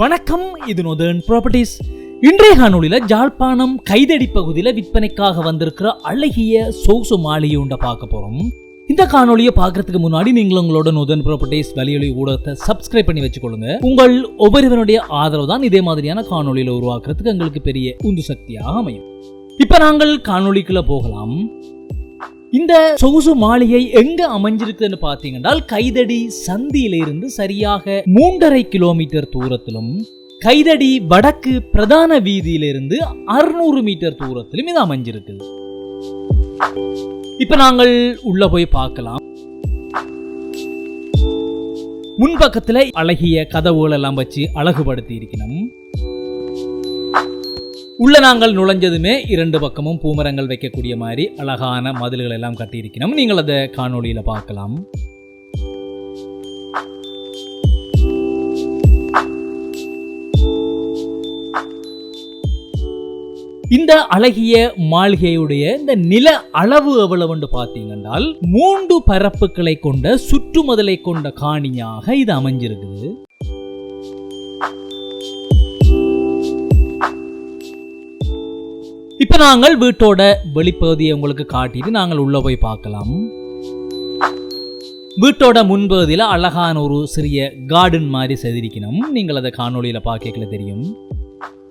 வணக்கம் இது northern properties இன்றைய காணொலியில் ஜாழ்ப்பாணம் கைதடி பகுதியில் விற்பனைக்காக வந்திருக்கிற அழகிய சோசு மாளிகை உண்ட பார்க்க போறோம். இந்த காணொலியை பார்க்கறதுக்கு முன்னாடி நீங்கள் உங்களோட நொதர்ன் ப்ராப்பர்ட்டிஸ் வலியொலி ஊடகத்தை சப்ஸ்கிரைப் பண்ணி வச்சுக்கொள்ளுங்க. உங்கள் ஒவ்வொருவனுடைய ஆதரவு தான் இதே மாதிரியான காணொலியில் உருவாக்குறதுக்கு எங்களுக்கு பெரிய உந்து சக்தியாக அமையும். இப்ப நாங்கள் காணொலிக்குள்ள போகலாம். இந்த சொகுசு மாளிகை எங்க அமைஞ்சிருக்குன்னு பாத்தீங்கன்னா கைதடி சந்தியிலிருந்து சரியாக மூன்றரை கிலோமீட்டர் தூரத்திலும் கைதடி வடக்கு பிரதான வீதியிலிருந்து அறுநூறு மீட்டர் தூரத்திலும் இது அமைஞ்சிருக்கு. இப்ப நாங்கள் உள்ள போய் பார்க்கலாம். முன்பக்கத்துல அழகிய கதவுகள் எல்லாம் வச்சு அழகுபடுத்தி இருக்கணும். உள்ள நாங்கள் நுழைஞ்சதுமே இரண்டு பக்கமும் பூமரங்கள் வைக்கக்கூடிய மாதிரி அழகான மதில்கள் எல்லாம் கட்டியிருக்கணும் நீங்கள் அதை காணொளியில பார்க்கலாம். இந்த அழகிய மாளிகையுடைய இந்த நில அளவு எவ்வளவுன்னு பார்த்தீங்கன்னால் மூன்று பரப்புகளை கொண்ட சுற்றுமதலை கொண்ட காணியாக இது அமைஞ்சிருக்குது. இப்ப நாங்கள் வீட்டோட வெளிப்பகுதியை உங்களுக்கு காட்டிட்டு நாங்கள் உள்ள போய் பார்க்கலாம். வீட்டோட முன்பகுதியில் அழகான ஒரு சிறிய கார்டன் மாதிரி செதிரிக்கணும். நீங்கள் அதை காணொலியில் பார்க்கல தெரியும்.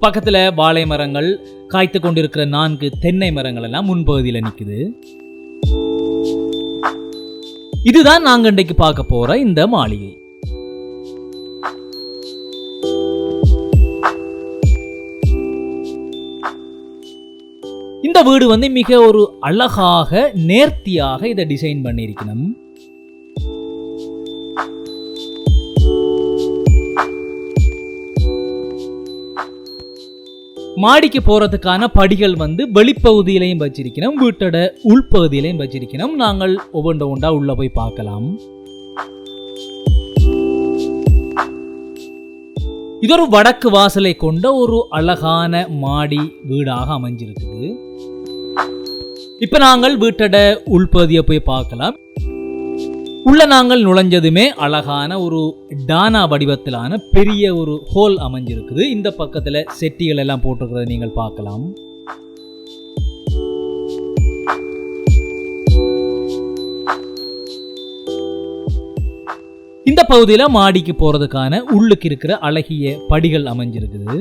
பக்கத்தில் வாழை மரங்கள் காய்த்து கொண்டிருக்கிற நான்கு தென்னை மரங்கள் எல்லாம் முன்பகுதியில் நிற்குது இதுதான் நாங்கள் இன்றைக்கு பார்க்க போகிற இந்த மாளிகை. இந்த வீடு வந்து மிக ஒரு அழகாக நேர்த்தியாக இதை டிசைன் பண்ணியிருக்கணும். மாடிக்கு போறதுக்கான படிகள் வந்து வெளிப்பகுதியிலையும் வச்சிருக்கணும் வீட்டோட உள்பகுதியிலையும் வச்சிருக்கணும். நாங்கள் ஒவ்வொன்ற ஒன்றா உள்ளே போய் பார்க்கலாம். இது ஒரு வடக்கு வாசலை கொண்ட ஒரு அழகான மாடி வீடாக அமைஞ்சிருக்குது. இப்ப நாங்கள் வீட்டோட உள்பகுதியை போய் பார்க்கலாம். உள்ள நாங்கள் நுழைஞ்சதுமே அழகான ஒரு டானா வடிவத்திலான பெரிய ஒரு ஹோல் அமைஞ்சிருக்குது. இந்த பக்கத்துல செட்டிகள் எல்லாம் போட்டிருக்கிறத நீங்கள் பார்க்கலாம். இந்த பகுதியில் மாடிக்கு போறதுக்கான உள்ளுக்கு இருக்கிற அழகிய படிகள் அமைஞ்சிருக்குது.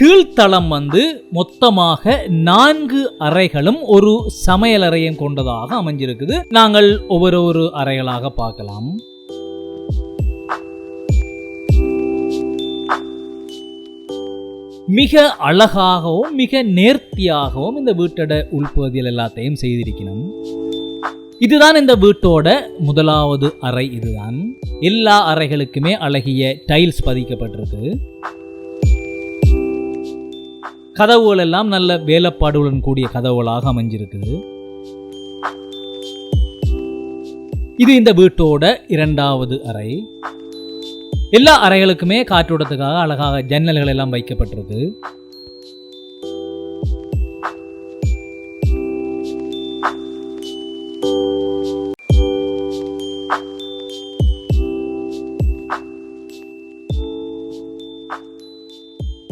கீழ்த்தளம் வந்து மொத்தமாக நான்கு அறைகளும் ஒரு சமையலறையும் கொண்டதாக அமைஞ்சிருக்குது. நாங்கள் ஒவ்வொரு ஒரு அறைகளாக பார்க்கலாம். மிக அழகாகவும் மிக நேர்த்தியாகவும் இந்த வீட்டோட உள்பகுதியில் எல்லாத்தையும் செய்திருக்கணும். இதுதான் இந்த வீட்டோட முதலாவது அறை இதுதான். எல்லா அறைகளுக்குமே அழகிய டைல்ஸ் பதிக்கப்பட்டிருக்கு. கதவுகள் எல்லாம் நல்ல வேலைப்பாடுகளுடன் கூடிய கதவுகளாக அமைஞ்சிருக்குது. இது இந்த வீட்டோட இரண்டாவது அறை. எல்லா அறைகளுக்குமே காற்றோட்டத்துக்காக அழகாக ஜன்னல்கள் எல்லாம் வைக்கப்பட்டிருக்கு.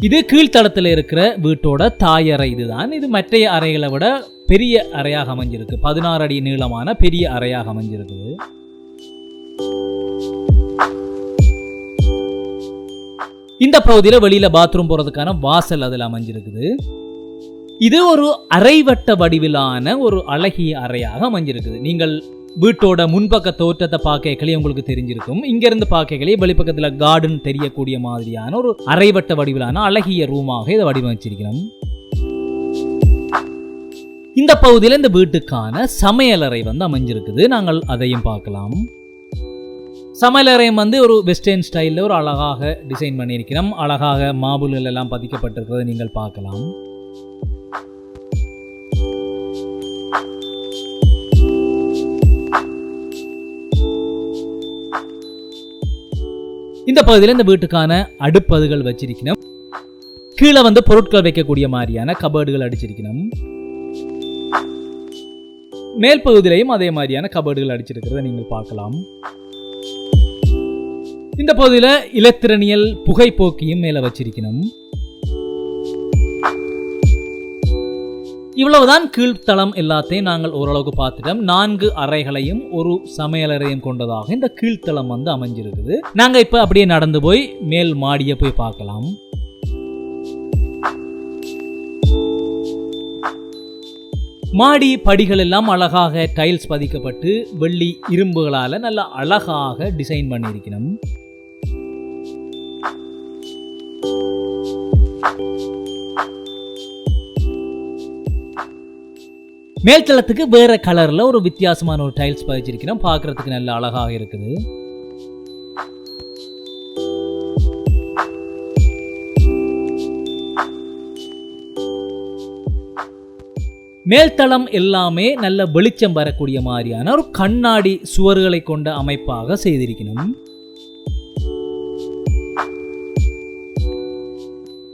இது கீழ்த்தளத்தில் இருக்கிற வீட்டோட தாயறை இதுதான். இது மற்ற அறைகளை விட பெரிய அறையாக அமைஞ்சிருக்கு. பதினாறு அடி நீளமான பெரிய அறையாக அமைஞ்சிருக்குது. இந்த பகுதியில் வெளியில பாத்ரூம் போறதுக்கான வாசல் அதில் அமைஞ்சிருக்குது. இது ஒரு அரைவட்ட வடிவிலான ஒரு அழகிய அறையாக அமைஞ்சிருக்குது. நீங்கள் வீட்டோட முன்பக்க தோற்றத்தை பார்க்கலே உங்களுக்கு தெரிஞ்சிருக்கும். இங்கிருந்து பார்க்கலே வெளிப்பக்கத்தில் கார்டன் தெரியக்கூடிய மாதிரியான ஒரு அரைவட்ட வடிவிலான அழகிய ரூமாக இதை வடிவமைச்சிருக்கிறோம். இந்த பகுதியில் இந்த வீட்டுக்கான சமையலறை வந்து அமைஞ்சிருக்குது. நாங்கள் அதையும் பார்க்கலாம். சமையலறையும் வந்து ஒரு வெஸ்டர்ன் ஸ்டைலில் ஒரு அழகாக டிசைன் பண்ணியிருக்கிறோம். அழகாக மாபுல்கள் எல்லாம் பதிக்கப்பட்டிருக்கிறத நீங்கள் பார்க்கலாம். இந்த பகுதியில் இந்த வீட்டுக்கான அடுப்பதுகள் வச்சிருக்கணும். கீழே வந்து பொருட்கள் வைக்கக்கூடிய மாதிரியான கபர்டுகள் அடிச்சிருக்கணும். மேல் பகுதியிலையும் அதே மாதிரியான கபர்டுகள் அடிச்சிருக்கிறத நீங்கள் பார்க்கலாம். இந்த பகுதியில் இலத்திரனியல் புகைப்போக்கியும் மேலே வச்சிருக்கணும். இவ்வளவுதான் கீழ்த்தளம் எல்லாத்தையும் நாங்கள் ஓரளவுக்கு பார்த்துட்டோம். நான்கு அறைகளையும் ஒரு சமையலறையும் கொண்டதாக இந்த கீழ்த்தளம் வந்து அமைஞ்சிருக்குது. நாங்க இப்ப அப்படியே நடந்து போய் மேல் மாடியை போய் பார்க்கலாம். மாடி படிகள் எல்லாம் அழகாக டைல்ஸ் பதிக்கப்பட்டு வெள்ளி இரும்புகளால் நல்ல அழகாக டிசைன் பண்ணியிருக்கணும். மேல்தளத்துக்கு வேற கலர்ல ஒரு வித்தியாசமான ஒரு டைல்ஸ் பதிச்சிருக்கிறோம். பார்க்கறதுக்கு நல்ல அழகாக இருக்குது. மேல்தளம் எல்லாமே நல்ல வெளிச்சம் வரக்கூடிய மாதிரியான ஒரு கண்ணாடி சுவர்களை கொண்ட அமைப்பாக செய்திருக்கணும்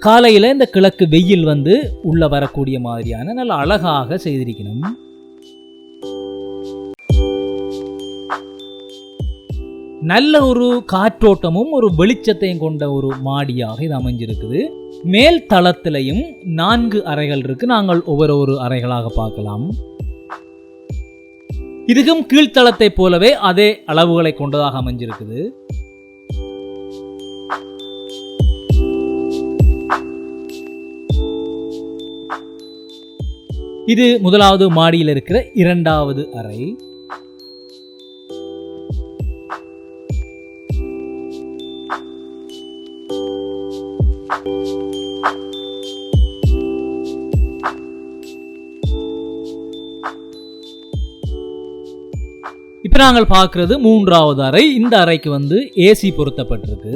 காலையில் இந்த கிழக்கு வெயில் வந்து உள்ள வரக்கூடிய மாதிரியான நல்ல அழகாக செய்திருக்கணும். நல்ல ஒரு காற்றோட்டமும் ஒரு வெளிச்சத்தையும் கொண்ட ஒரு மாடியாக இது அமைஞ்சிருக்குது. மேல் தளத்திலையும் நான்கு அறைகள் இருக்கு. நாங்கள் ஒவ்வொரு ஒரு அறைகளாக பார்க்கலாம். இதுக்கும் கீழ்த்தளத்தை போலவே அதே அளவுகளை கொண்டதாக அமைஞ்சிருக்குது. இது முதலாவது மாடியில் இருக்கிற இரண்டாவது அறை. இப்ப நாங்கள் பார்க்கிறது மூன்றாவது அறை. இந்த அறைக்கு வந்து ஏசி பொருத்தப்பட்டிருக்கு.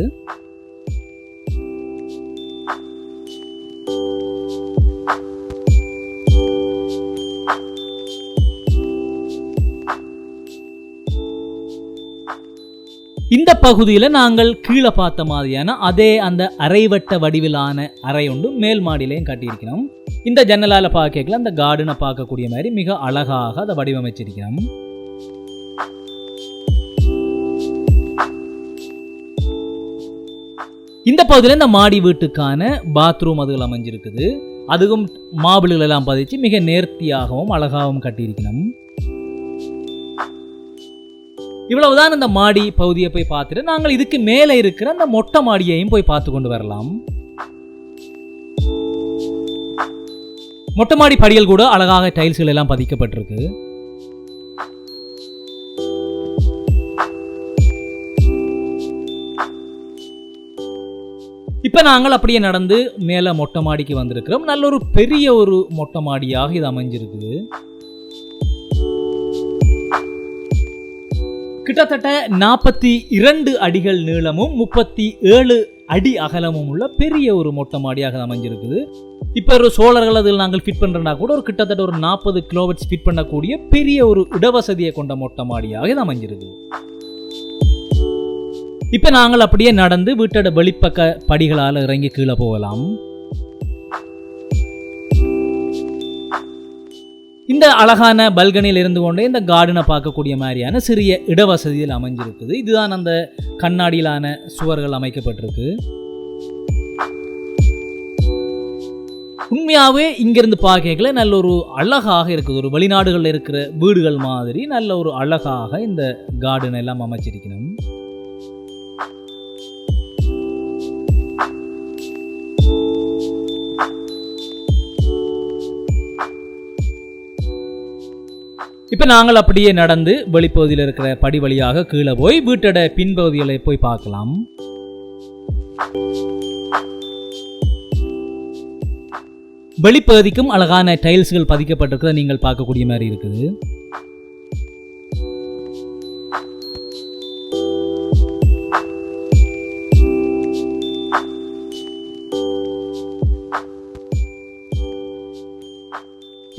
இந்த பகுதியில் நாங்கள் கீழே பார்த்த மாதிரியான அதே அந்த அரைவட்ட வடிவிலான அறை ஒன்று மேல் மாடியிலையும் கட்டியிருக்கிறோம். இந்த ஜன்னலால் பார்க்கல அந்த கார்டனை பார்க்கக்கூடிய மாதிரி மிக அழகாக அதை வடிவமைச்சிருக்கிறோம். இந்த பகுதியில் இந்த மாடி வீட்டுக்கான பாத்ரூம் அதுகள் அமைஞ்சிருக்குது. அதுவும் மாபிள்கள் எல்லாம் பதிச்சு மிக நேர்த்தியாகவும் அழகாகவும் கட்டியிருக்கணும் இவ்வளவுதான் இந்த மாடி பகுதியை போய் பார்த்துட்டு நாங்கள் இதுக்கு மேலே இருக்கிற அந்த மொட்டை மாடியையும் போய் பார்த்து கொண்டு வரலாம். மொட்டை மாடி படியல் கூட அழகாக டைல்ஸ்கள் எல்லாம் பதிக்கப்பட்டிருக்கு. இப்போ நாங்கள் அப்படியே நடந்து மேலே மொட்டை மாடிக்கு வந்திருக்கிறோம். நல்ல ஒரு பெரிய ஒரு மொட்டை மாடியாக இது அமைஞ்சிருக்குது. கிட்டத்தட்ட நாற்பத்தி இரண்டு அடிகள் நீளமும் முப்பத்தி ஏழு அடி அகலமும் உள்ள பெரிய ஒரு மொட்டை மாடியாக அமைஞ்சிருக்குது. இப்போ ஒரு சோழர்கள் அதில் நாங்கள் ஃபிட் பண்ணுறனா கூட ஒரு கிட்டத்தட்ட ஒரு நாற்பது கிலோவட்ஸ் ஃபிட் பண்ணக்கூடிய பெரிய ஒரு இடவசதியை கொண்ட மொட்டை மாடியாக இது அமைஞ்சிருக்குது. இப்போ நாங்கள் அப்படியே நடந்து வீட்டோட வெளிப்பக்க படிகளால் இறங்கி கீழே போகலாம். இந்த அழகான பல்கனியில் இருந்து கொண்டே இந்த கார்டனை பார்க்கக்கூடிய மாதிரியான சிறிய இடவசதியில் அமைஞ்சிருக்குது. இதுதான் அந்த கண்ணாடியிலான சுவர்கள் அமைக்கப்பட்டிருக்கு. உண்மையாகவே இங்கிருந்து பார்க்கல நல்ல ஒரு அழகாக இருக்குது. ஒரு வெளிநாடுகளில் இருக்கிற வீடுகள் மாதிரி நல்ல ஒரு அழகாக இந்த கார்டன் எல்லாம் அமைச்சிருக்கணும். இப்போ நாங்கள் அப்படியே நடந்து வெளிப்பகுதியில் இருக்கிற படி வழியாக கீழே போய் வீட்டோட பின்பகுதிகளை போய் பார்க்கலாம். வெளிப்பகுதிக்கும் அழகான டைல்ஸ்கள் பதிக்கப்பட்டிருக்கிறத நீங்கள் பார்க்கக்கூடிய மாதிரி இருக்குது.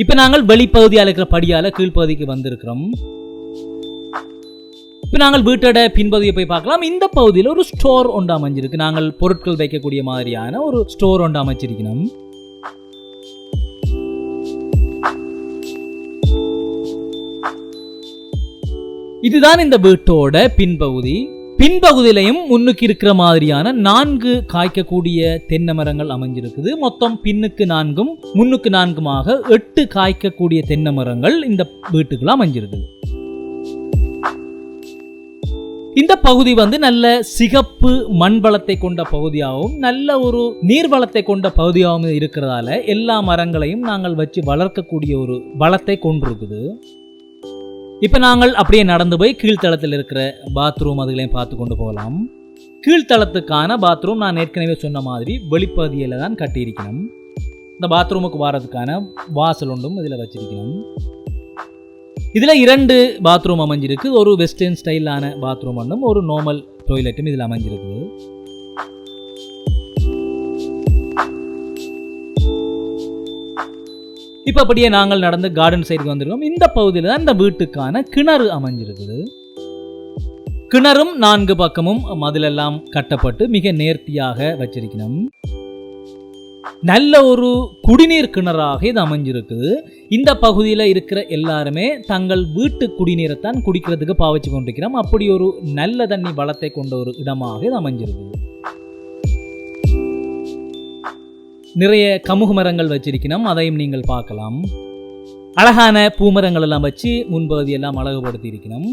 இப்போ நாங்கள் வெளிப்பகுதியால் இருக்கிற படியால் கீழ்ப்பகுதிக்கு வந்திருக்கிறோம். இப்போ நாங்கள் வீட்டோட பின்பகுதியை போய் பார்க்கலாம். இந்த பகுதியில் ஒரு ஸ்டோர் ஒன்று அமைஞ்சிருக்கு. நாங்கள் பொருட்கள் வைக்கக்கூடிய மாதிரியான ஒரு ஸ்டோர் ஒன்று அமைச்சிருக்கணும் இதுதான் இந்த வீட்டோட பின்பகுதி. பின்பகுதியிலையும் முன்னுக்கு இருக்கிற மாதிரியான நான்கு காய்க்கக்கூடிய தென்னை மரங்கள் அமைஞ்சிருக்குது. மொத்தம் பின்னுக்கு நான்கும் முன்னுக்கு நான்குமாக எட்டு காய்க்கக்கூடிய தென்னை மரங்கள் இந்த வீட்டுக்குள்ள அமைஞ்சிருக்குது. இந்த பகுதி வந்து நல்ல சிகப்பு மண் வளத்தை கொண்ட பகுதியாகவும் நல்ல ஒரு நீர் வளத்தை கொண்ட பகுதியாகவும் இருக்கிறதால எல்லா மரங்களையும் நாங்கள் வச்சு வளர்க்கக்கூடிய ஒரு வளத்தை கொண்டிருக்குது. இப்போ நாங்கள் அப்படியே நடந்து போய் கீழ்த்தளத்தில் இருக்கிற பாத்ரூம் அதுகளையும் பார்த்து கொண்டு போகலாம். கீழ்த்தளத்துக்கான பாத்ரூம் நான் ஏற்கனவே சொன்ன மாதிரி வெளிப்பகுதியில் தான் கட்டியிருக்கணும். இந்த பாத்ரூமுக்கு வாரதுக்கான வாசல் ஒன்றும் இதில் வச்சிருக்கணும். இதில் இரண்டு பாத்ரூம் அமைஞ்சிருக்கு. ஒரு வெஸ்டர்ன் ஸ்டைலான பாத்ரூம் ஒன்றும் ஒரு நார்மல் டாய்லெட்டும் இதில் அமைஞ்சிருக்கு. இப்போ அப்படியே நாங்கள் நடந்து கார்டன் சைடுக்கு வந்திருக்கோம். இந்த பகுதியில் தான் இந்த வீட்டுக்கான கிணறு அமைஞ்சிருக்குது. கிணறும் நான்கு பக்கமும் மதிலெல்லாம் கட்டப்பட்டு மிக நேர்த்தியாக வச்சிருக்கணும். நல்ல ஒரு குடிநீர் கிணறாக இது அமைஞ்சிருக்குது. இந்த பகுதியில் இருக்கிற எல்லாருமே தங்கள் வீட்டு குடிநீரைத்தான் குடிக்கிறதுக்கு பாவிச்சு கொண்டிருக்கிறோம். அப்படி ஒரு நல்ல தண்ணி வளத்தை கொண்ட ஒரு இடமாக இது அமைஞ்சிருக்குது. நிறைய கமுகு மரங்கள் வச்சிருக்கணும். அதையும் நீங்கள் பார்க்கலாம். அழகான பூமரங்கள் எல்லாம் வச்சு முன்பகுதியெல்லாம் அழகுபடுத்தி இருக்கணும்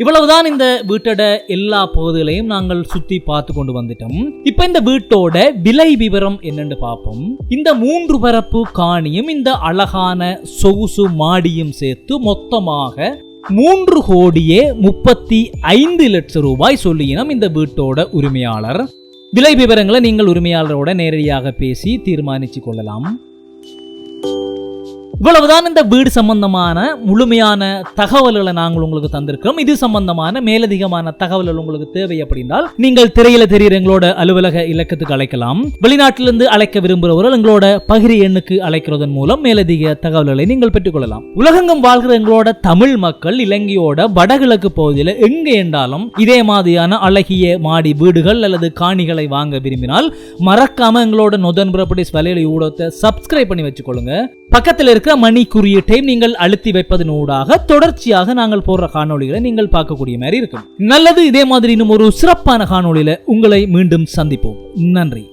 இவ்வளவுதான் இந்த வீட்டோட எல்லா பகுதிகளையும் நாங்கள் சுத்தி பார்த்து கொண்டு வந்துட்டோம். இப்ப இந்த வீட்டோட விலை விவரம் என்னன்னு பார்ப்போம். இந்த மூன்று பரப்பு காணியும் இந்த அழகான சொகுசு மாடியும் சேர்த்து மொத்தமாக மூன்று கோடியே முப்பத்தி ஐந்து லட்சம் ரூபாய் சொல்லியினம் இந்த வீட்டோட உரிமையாளர். விலை விவரங்களை நீங்கள் உரிமையாளரோட நேரடியாக பேசி தீர்மானித்து கொள்ளலாம். இவ்வளவுதான் இந்த வீடு சம்பந்தமான முழுமையான தகவல்களை நாங்கள் உங்களுக்கு தந்திருக்கிறோம். இது சம்பந்தமான மேலதிகமான தகவல்கள் உங்களுக்கு தேவை அப்படின்றால் நீங்கள் திரையில தெரியுற எங்களோட அலுவலக இலக்கத்துக்கு அழைக்கலாம். வெளிநாட்டிலிருந்து அழைக்க விரும்புகிறவர்கள் எங்களோட பகிரி எண்ணுக்கு அழைக்கிறதன் மூலம் மேலதிக தகவல்களை நீங்கள் பெற்றுக்கொள்ளலாம். உலகெங்கும் வாழ்கிற எங்களோட தமிழ் மக்கள் இலங்கையோட வடகிழக்கு பகுதியில் எங்கே என்றாலும் இதே மாதிரியான அழகிய மாடி வீடுகள் அல்லது காணிகளை வாங்க விரும்பினால் மறக்காம எங்களோட நொதன் ப்ராப்பர்ட்டிஸ் வலையில ஊடகத்தை சப்ஸ்கிரைப் பண்ணி வச்சுக்கொள்ளுங்க. பக்கத்தில் இருக்க மணிக்குரிய மணி குறியீட்டையும் நீங்கள் அழுத்தி வைப்பதனூடாக தொடர்ச்சியாக நாங்கள் போடுற காணொளிகளை நீங்கள் பார்க்கக்கூடிய மாதிரி இருக்கும். நல்லது இதே மாதிரி இன்னும் ஒரு சிறப்பான காணொலியில உங்களை மீண்டும் சந்திப்போம். நன்றி.